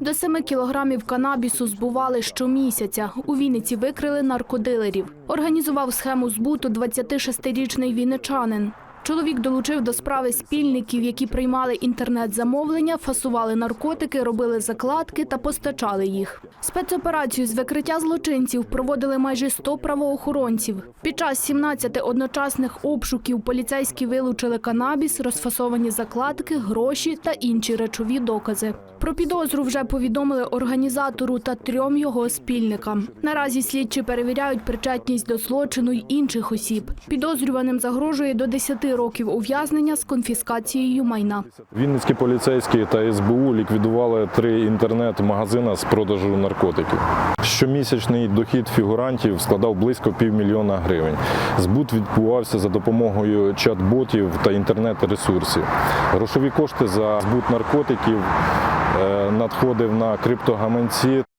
До 7 кілограмів канабісу збували щомісяця. У Вінниці викрили наркодилерів. Організував схему збуту 26-річний вінничанин. Чоловік долучив до справи спільників, які приймали інтернет-замовлення, фасували наркотики, робили закладки та постачали їх. Спецоперацію з викриття злочинців проводили майже 100 правоохоронців. Під час 17 одночасних обшуків поліцейські вилучили канабіс, розфасовані закладки, гроші та інші речові докази. Про підозру вже повідомили організатору та трьом його спільникам. Наразі слідчі перевіряють причетність до злочину й інших осіб. Підозрюваним загрожує до 10 років ув'язнення з конфіскацією майна. Вінницькі поліцейські та СБУ ліквідували три інтернет-магазини з продажу наркотиків. Щомісячний дохід фігурантів складав близько півмільйона гривень. Збут відбувався за допомогою чат-ботів та інтернет-ресурсів. Грошові кошти за збут наркотиків е, надходив на криптогаманці.